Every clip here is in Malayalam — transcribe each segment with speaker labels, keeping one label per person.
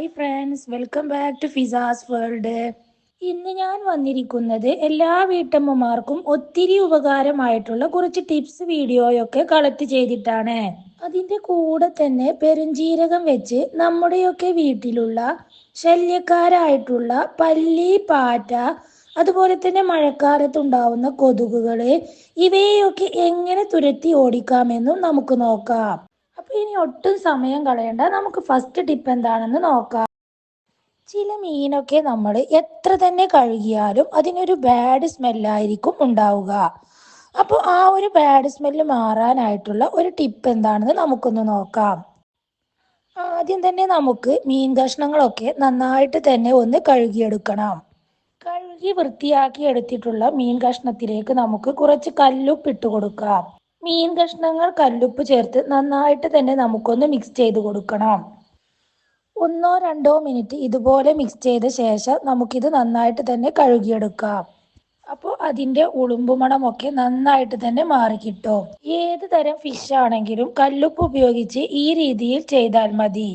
Speaker 1: Hi friends welcome back to Fiza's world ഇന്ന് ഞാൻ വന്നിരിക്കുന്നത് എല്ലാ വീട്ടമ്മമാർക്കും ഒത്തിരി ഉപകാരമായിട്ടുള്ള കുറച്ച് ടിപ്സ് വീഡിയോയൊക്കെ കളക്ട് ചെയ്തിട്ടാണ്. അതിന്റെ കൂടെ തന്നെ പെരുംജീരകം വെച്ച് നമ്മുടെയൊക്കെ വീട്ടിലുള്ള ശല്യക്കാരായിട്ടുള്ള പല്ലി പാറ്റ അതുപോലെ തന്നെ മഴക്കാലത്ത് ഉണ്ടാവുന്ന കൊതുകുകൾ ഇവയൊക്കെ എങ്ങനെ തുരത്തി ഓടിക്കാമെന്നും നമുക്ക് നോക്കാം. അപ്പൊ ഇനി ഒട്ടും സമയം കളയണ്ട. നമുക്ക് ഫസ്റ്റ് ടിപ്പ് എന്താണെന്ന് നോക്കാം. ചില മീനൊക്കെ നമ്മൾ എത്ര തന്നെ കഴുകിയാലും അതിനൊരു ബാഡ് സ്മെല്ലായിരിക്കും ഉണ്ടാവുക. അപ്പോൾ ആ ഒരു ബാഡ് സ്മെല്ല് മാറാനായിട്ടുള്ള ഒരു ടിപ്പ് എന്താണെന്ന് നമുക്കൊന്ന് നോക്കാം. ആദ്യം തന്നെ നമുക്ക് മീൻ കഷ്ണങ്ങളൊക്കെ നന്നായിട്ട് തന്നെ ഒന്ന് കഴുകിയെടുക്കണം. കഴുകി വൃത്തിയാക്കി എടുത്തിട്ടുള്ള മീൻ കഷ്ണത്തിലേക്ക് നമുക്ക് കുറച്ച് കല്ലുപ്പിട്ട് കൊടുക്കാം. മീൻ കഷ്ണങ്ങൾ കല്ലുപ്പ് ചേർത്ത് നന്നായിട്ട് തന്നെ നമുക്കൊന്ന് മിക്സ് ചെയ്ത് കൊടുക്കണം. ഒന്നോ രണ്ടോ മിനിറ്റ് ഇതുപോലെ മിക്സ് ചെയ്ത ശേഷം നമുക്കിത് നന്നായിട്ട് തന്നെ കഴുകിയെടുക്കാം. അപ്പോൾ അതിന്റെ ഉളുമ്പുമണമൊക്കെ നന്നായിട്ട് തന്നെ മാറിക്കിട്ടും ഏത് തരം ഫിഷ് ആണെങ്കിലും കല്ലുപ്പ് ഉപയോഗിച്ച് ഈ രീതിയിൽ ചെയ്താൽ മതി.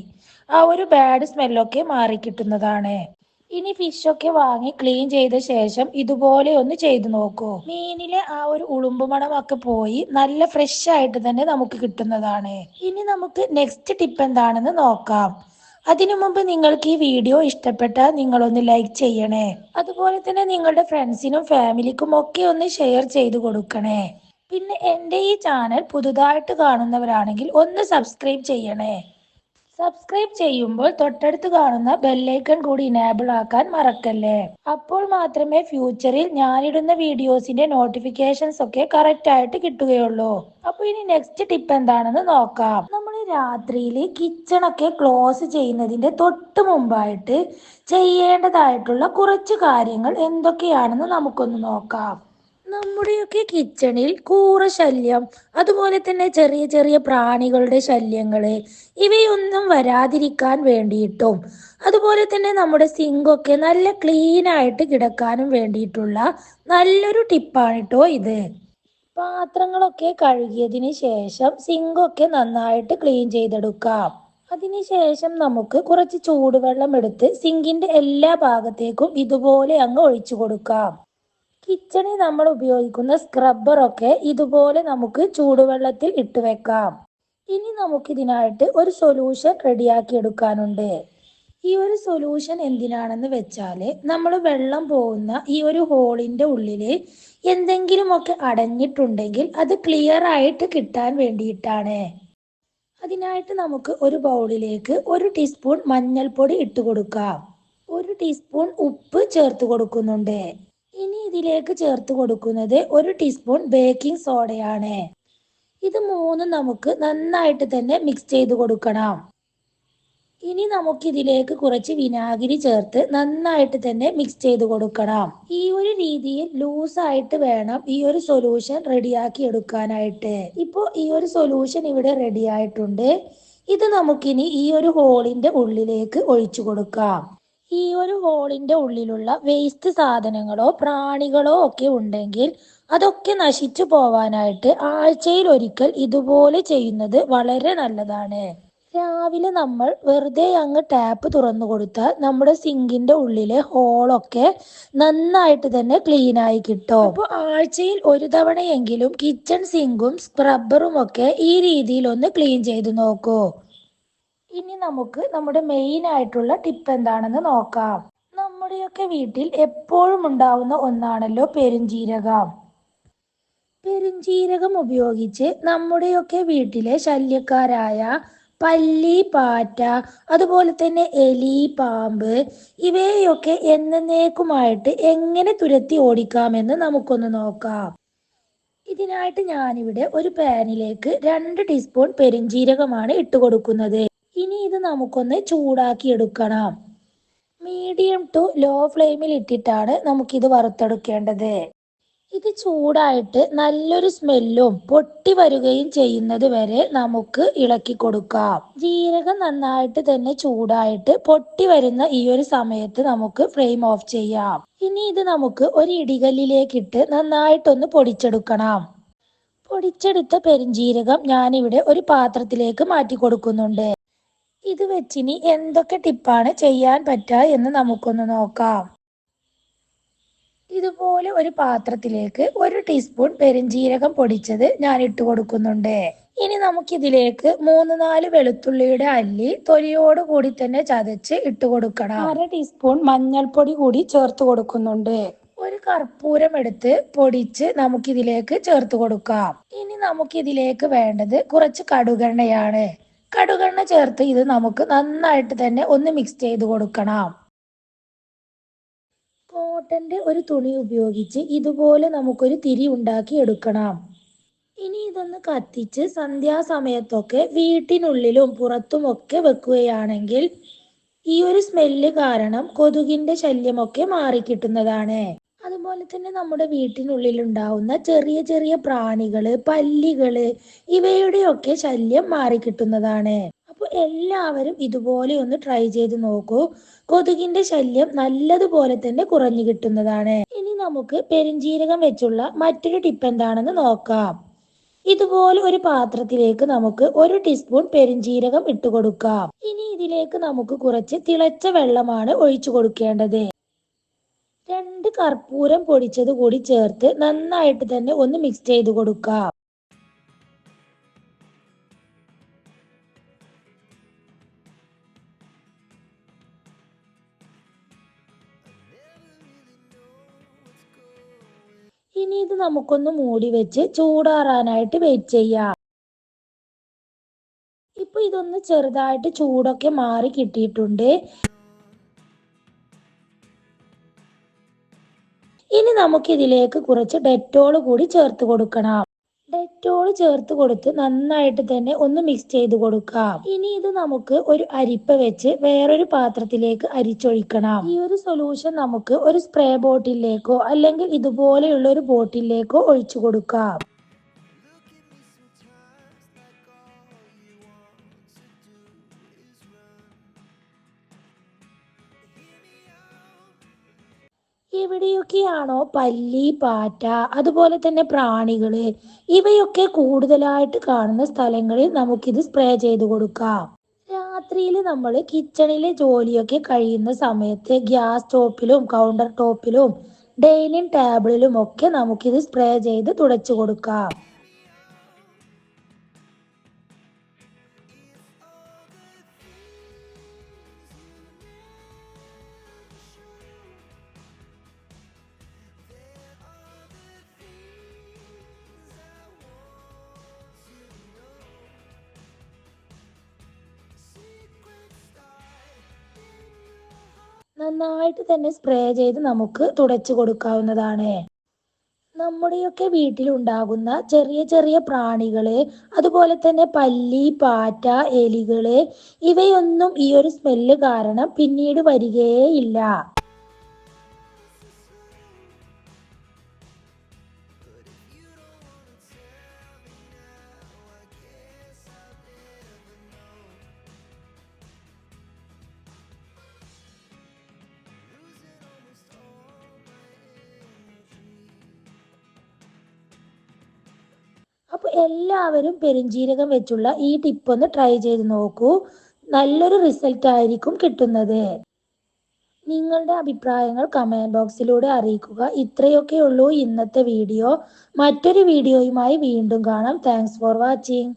Speaker 1: ആ ഒരു ബാഡ് സ്മെല്ലൊക്കെ മാറിക്കിട്ടുന്നതാണ് ഇനി ഫിഷൊക്കെ വാങ്ങി ക്ലീൻ ചെയ്ത ശേഷം ഇതുപോലെ ഒന്ന് ചെയ്തു നോക്കൂ. മീനിലെ ആ ഒരു ഉളുമ്പ് പോയി നല്ല ഫ്രഷ് ആയിട്ട് തന്നെ നമുക്ക് കിട്ടുന്നതാണ്. ഇനി നമുക്ക് നെക്സ്റ്റ് ടിപ്പ് എന്താണെന്ന് നോക്കാം. അതിനു മുമ്പ് നിങ്ങൾക്ക് ഈ വീഡിയോ ഇഷ്ടപ്പെട്ടാൽ നിങ്ങളൊന്ന് ലൈക്ക് ചെയ്യണേ. അതുപോലെ തന്നെ നിങ്ങളുടെ ഫ്രണ്ട്സിനും ഫാമിലിക്കും ഒക്കെ ഒന്ന് ഷെയർ ചെയ്ത് കൊടുക്കണേ. പിന്നെ എന്റെ ഈ ചാനൽ പുതുതായിട്ട് കാണുന്നവരാണെങ്കിൽ ഒന്ന് സബ്സ്ക്രൈബ് ചെയ്യണേ. സബ്സ്ക്രൈബ് ചെയ്യുമ്പോൾ തൊട്ടടുത്ത് കാണുന്ന ബെല്ലൈക്കൺ കൂടി ഇനേബിൾ ആക്കാൻ മറക്കല്ലേ? അപ്പോൾ മാത്രമേ ഫ്യൂച്ചറിൽ ഞാനിടുന്ന വീഡിയോസിന്റെ നോട്ടിഫിക്കേഷൻസ് ഒക്കെ കറക്റ്റ് ആയിട്ട് കിട്ടുകയുള്ളൂ. അപ്പൊ ഇനി നെക്സ്റ്റ് ടിപ്പ് എന്താണെന്ന് നോക്കാം. നമ്മൾ രാത്രിയിൽ കിച്ചൺ ഒക്കെ ക്ലോസ് ചെയ്യുന്നതിന്റെ തൊട്ട് മുമ്പായിട്ട് ചെയ്യേണ്ടതായിട്ടുള്ള കുറച്ച് കാര്യങ്ങൾ എന്തൊക്കെയാണെന്ന് നമുക്കൊന്ന് നോക്കാം. നമ്മുടെയൊക്കെ കിച്ചണിൽ കൂറ ശല്യം അതുപോലെ തന്നെ ചെറിയ ചെറിയ പ്രാണികളുടെ ശല്യങ്ങൾ ഇവയൊന്നും വരാതിരിക്കാൻ വേണ്ടിയിട്ടും അതുപോലെ തന്നെ നമ്മുടെ സിങ്കൊക്കെ നല്ല ക്ലീൻ ആയിട്ട് കിടക്കാനും വേണ്ടിയിട്ടുള്ള നല്ലൊരു ടിപ്പാണ് കേട്ടോ ഇത്. പാത്രങ്ങളൊക്കെ കഴുകിയതിന് ശേഷം സിങ്കൊക്കെ നന്നായിട്ട് ക്ലീൻ ചെയ്തെടുക്കാം. അതിനുശേഷം നമുക്ക് കുറച്ച് ചൂടുവെള്ളം എടുത്ത് സിങ്കിന്റെ എല്ലാ ഭാഗത്തേക്കും ഇതുപോലെ അങ്ങ് ഒഴിച്ചു കൊടുക്കാം. കിച്ചണിൽ നമ്മൾ ഉപയോഗിക്കുന്ന സ്ക്രബ്ബറൊക്കെ ഇതുപോലെ നമുക്ക് ചൂടുവെള്ളത്തിൽ ഇട്ട് വെക്കാം. ഇനി നമുക്കിതിനായിട്ട് ഒരു സൊല്യൂഷൻ റെഡിയാക്കി എടുക്കാനുണ്ട്. ഈ ഒരു സൊല്യൂഷൻ എന്തിനാണെന്ന് വെച്ചാൽ നമ്മൾ വെള്ളം പോകുന്ന ഈ ഒരു ഹോളിന്റെ ഉള്ളിൽ എന്തെങ്കിലുമൊക്കെ അടഞ്ഞിട്ടുണ്ടെങ്കിൽ അത് ക്ലിയർ ആയിട്ട് കിട്ടാൻ വേണ്ടിയിട്ടാണ്. അതിനായിട്ട് നമുക്ക് ഒരു ബൗളിലേക്ക് ഒരു ടീസ്പൂൺ മഞ്ഞൾപ്പൊടി ഇട്ട് കൊടുക്കാം. ഒരു ടീസ്പൂൺ ഉപ്പ് ചേർത്ത് കൊടുക്കുന്നുണ്ട്. ഇനി ഇതിലേക്ക് ചേർത്ത് കൊടുക്കുന്നത് ഒരു ടീസ്പൂൺ ബേക്കിംഗ് സോഡയാണ് ഇത് മൂന്നും നമുക്ക് നന്നായിട്ട് തന്നെ മിക്സ് ചെയ്ത് കൊടുക്കണം. ഇനി നമുക്ക് ഇതിലേക്ക് കുറച്ച് വിനാഗിരി ചേർത്ത് നന്നായിട്ട് തന്നെ മിക്സ് ചെയ്ത് കൊടുക്കണം. ഈ ഒരു രീതിയിൽ ലൂസായിട്ട് വേണം ഈ ഒരു സൊല്യൂഷൻ റെഡിയാക്കി എടുക്കാനായിട്ട്. ഇപ്പോൾ ഈ ഒരു സൊല്യൂഷൻ ഇവിടെ റെഡി ആയിട്ടുണ്ട്. ഇത് നമുക്കിനി ഈ ഒരു ഹോളിന്റെ ഉള്ളിലേക്ക് ഒഴിച്ചു കൊടുക്കാം. ഈ ഒരു ഹോളിന്റെ ഉള്ളിലുള്ള വേസ്റ്റ് സാധനങ്ങളോ പ്രാണികളോ ഒക്കെ ഉണ്ടെങ്കിൽ അതൊക്കെ നശിച്ചു പോവാനായിട്ട് ആഴ്ചയിൽ ഒരിക്കൽ ഇതുപോലെ ചെയ്യുന്നത് വളരെ നല്ലതാണ്. രാവിലെ നമ്മൾ വെറുതെ അങ്ങ് ടാപ്പ് തുറന്നു കൊടുത്താൽ നമ്മുടെ സിങ്കിന്റെ ഉള്ളിലെ ഹോളൊക്കെ നന്നായിട്ട് തന്നെ ക്ലീൻ ആയി കിട്ടും. അപ്പോൾ ആഴ്ചയിൽ ഒരു തവണയെങ്കിലും കിച്ചൺ സിങ്കും സ്ക്രബ്ബറും ഒക്കെ ഈ രീതിയിൽ ഒന്ന് ക്ലീൻ ചെയ്ത് നോക്കൂ. ഇനി നമുക്ക് നമ്മുടെ മെയിൻ ആയിട്ടുള്ള ടിപ്പ് എന്താണെന്ന് നോക്കാം. നമ്മുടെയൊക്കെ വീട്ടിൽ എപ്പോഴും ഉണ്ടാവുന്ന ഒന്നാണല്ലോ പെരുംജീരകം. പെരുംജീരകം ഉപയോഗിച്ച് നമ്മുടെയൊക്കെ വീട്ടിലെ ശല്യക്കാരായ പല്ലി പാറ്റ അതുപോലെ തന്നെ എലി പാമ്പ് ഇവയൊക്കെ എന്നേക്കുമായിട്ട് എങ്ങനെ തുരത്തി ഓടിക്കാമെന്ന് നമുക്കൊന്ന് നോക്കാം. ഇതിനായിട്ട് ഞാനിവിടെ ഒരു പാനിലേക്ക് രണ്ട് ടീസ്പൂൺ പെരുംജീരകമാണ് ഇട്ട് കൊടുക്കുന്നത് നമുക്കൊന്ന് ചൂടാക്കി എടുക്കണം. മീഡിയം ടു ലോ ഫ്ലെയിമിൽ ഇട്ടിട്ടാണ് നമുക്കിത് വറുത്തെടുക്കേണ്ടത്. ഇത് ചൂടായിട്ട് നല്ലൊരു സ്മെല്ലും പൊട്ടി വരികയും ചെയ്യുന്നത് വരെ നമുക്ക് ഇളക്കി കൊടുക്കാം. ജീരകം നന്നായിട്ട് തന്നെ ചൂടായിട്ട് പൊട്ടി വരുന്ന ഈ ഒരു സമയത്ത് നമുക്ക് ഫ്ലെയിം ഓഫ് ചെയ്യാം. ഇനി ഇത് നമുക്ക് ഒരു ഇടികല്ലിലേക്കിട്ട് നന്നായിട്ടൊന്ന് പൊടിച്ചെടുക്കണം. പൊടിച്ചെടുത്ത പെരുംജീരകം ഞാനിവിടെ ഒരു പാത്രത്തിലേക്ക് മാറ്റി കൊടുക്കുന്നുണ്ട്. ഇത് വെച്ചിനി എന്തൊക്കെ ടിപ്പാണ് ചെയ്യാൻ പറ്റുക എന്ന് നമുക്കൊന്ന് നോക്കാം. ഇതുപോലെ ഒരു പാത്രത്തിലേക്ക് ഒരു ടീസ്പൂൺ പെരിഞ്ജീരകം പൊടിച്ചത് ഞാൻ ഇട്ട് കൊടുക്കുന്നുണ്ട്. ഇനി നമുക്കിതിലേക്ക് മൂന്ന് നാല് വെളുത്തുള്ളിയുടെ അല്ലി തൊലിയോട് കൂടി തന്നെ ചതച്ച് ഇട്ട് കൊടുക്കണം. അര ടീസ്പൂൺ മഞ്ഞൾപ്പൊടി കൂടി ചേർത്ത് കൊടുക്കുന്നുണ്ട്. ഒരു കർപ്പൂരം എടുത്ത് പൊടിച്ച് നമുക്കിതിലേക്ക് ചേർത്ത് കൊടുക്കാം. ഇനി നമുക്കിതിലേക്ക് വേണ്ടത് കുറച്ച് കടുകെണ്ണയാണ് കടുകെണ്ണ ചേർത്ത് ഇത് നമുക്ക് നന്നായിട്ട് തന്നെ ഒന്ന് മിക്സ് ചെയ്ത് കൊടുക്കണം. കോട്ടന്റെ ഒരു തുണി ഉപയോഗിച്ച് ഇതുപോലെ നമുക്കൊരു തിരി ഉണ്ടാക്കി എടുക്കണം. ഇനി ഇതൊന്ന് കത്തിച്ച് സന്ധ്യാസമയത്തൊക്കെ വീട്ടിനുള്ളിലും പുറത്തുമൊക്കെ വെക്കുകയാണെങ്കിൽ ഈ ഒരു സ്മെല്ല് കാരണം കൊതുകിന്റെ ശല്യമൊക്കെ മാറിക്കിട്ടുന്നതാണ്. അതുപോലെ തന്നെ നമ്മുടെ വീട്ടിനുള്ളിൽ ഉണ്ടാവുന്ന ചെറിയ ചെറിയ പ്രാണികൾ പല്ലികൾ ഇവയുടെയൊക്കെ ശല്യം മാറിക്കിട്ടുന്നതാണ്. അപ്പോൾ എല്ലാവരും ഇതുപോലെ ഒന്ന് ട്രൈ ചെയ്ത് നോക്കൂ. കൊതുകിന്റെ ശല്യം നല്ലതുപോലെ തന്നെ കുറഞ്ഞു കിട്ടുന്നതാണ്. ഇനി നമുക്ക് പെരിഞ്ജീരകം വെച്ചുള്ള മറ്റൊരു ടിപ്പ് എന്താണെന്ന് നോക്കാം. ഇതുപോലെ ഒരു പാത്രത്തിലേക്ക് നമുക്ക് ഒരു ടീസ്പൂൺ പെരിഞ്ജീരകം ഇട്ട് കൊടുക്കാം ഇനി ഇതിലേക്ക് നമുക്ക് കുറച്ച് തിളച്ച വെള്ളമാണ് ഒഴിച്ചു കൊടുക്കേണ്ടത്. രണ്ട് കർപ്പൂരം പൊടിച്ചത് കൂടി ചേർത്ത് നന്നായിട്ട് തന്നെ ഒന്ന് മിക്സ് ചെയ്ത് കൊടുക്കാം. ഇനി ഇത് നമുക്കൊന്ന് മൂടി വെച്ച് ചൂടാറാനായിട്ട് വെയിറ്റ് ചെയ്യാം. ഇപ്പൊ ഇതൊന്ന് ചെറുതായിട്ട് ചൂടൊക്കെ മാറി കിട്ടിയിട്ടുണ്ട്. ഇനി നമുക്കിതിലേക്ക് കുറച്ച് ഡെറ്റോൾ കൂടി ചേർത്ത് കൊടുക്കണം. ഡെറ്റോൾ ചേർത്ത് കൊടുത്ത് നന്നായിട്ട് തന്നെ ഒന്ന് മിക്സ് ചെയ്ത് കൊടുക്കാം. ഇനി ഇത് നമുക്ക് ഒരു അരിപ്പ വെച്ച് വേറൊരു പാത്രത്തിലേക്ക് അരിച്ചൊഴിക്കണം. ഈ ഒരു സൊല്യൂഷൻ നമുക്ക് ഒരു സ്പ്രേ ബോട്ടിലേക്കോ അല്ലെങ്കിൽ ഇതുപോലെയുള്ള ഒരു ബോട്ടിലേക്കോ ഒഴിച്ചു കൊടുക്കാം. എവിടെയൊക്കെയാണോ പല്ലി പാറ്റ അതുപോലെ തന്നെ പ്രാണികൾ ഇവയൊക്കെ കൂടുതലായിട്ട് കാണുന്ന സ്ഥലങ്ങളിൽ നമുക്കിത് സ്പ്രേ ചെയ്ത് കൊടുക്കാം. രാത്രിയിൽ നമ്മൾ കിച്ചണിലെ ജോലിയൊക്കെ കഴിയുന്ന സമയത്ത് ഗ്യാസ് ടോപ്പിലും കൗണ്ടർ ടോപ്പിലും ഡൈനിങ് ടേബിളിലും ഒക്കെ നമുക്കിത് സ്പ്രേ ചെയ്ത് തുടച്ചു കൊടുക്കാം. നന്നായിട്ട് തന്നെ സ്പ്രേ ചെയ്ത് നമുക്ക് തുടച്ചു കൊടുക്കാവുന്നതാണ്. നമ്മുടെയൊക്കെ വീട്ടിലുണ്ടാകുന്ന ചെറിയ ചെറിയ പ്രാണികൾ അതുപോലെ തന്നെ പല്ലി പാറ്റ എലികൾ ഇവയൊന്നും ഈ ഒരു സ്മെല്ല് കാരണം പിന്നീട് വരികയേയില്ല അപ്പോൾ എല്ലാവരും പെരുംജീരകം വെച്ചുള്ള ഈ ടിപ്പ് ഒന്ന് ട്രൈ ചെയ്ത് നോക്കൂ. നല്ലൊരു റിസൾട്ട് ആയിരിക്കും കിട്ടുന്നത്. നിങ്ങളുടെ അഭിപ്രായങ്ങൾ കമന്റ് ബോക്സിലൂടെ അറിയിക്കുക. ഇത്രയൊക്കെയുള്ളൂ ഇന്നത്തെ വീഡിയോ മറ്റൊരു വീഡിയോയുമായി വീണ്ടും കാണാം. Thanks for watching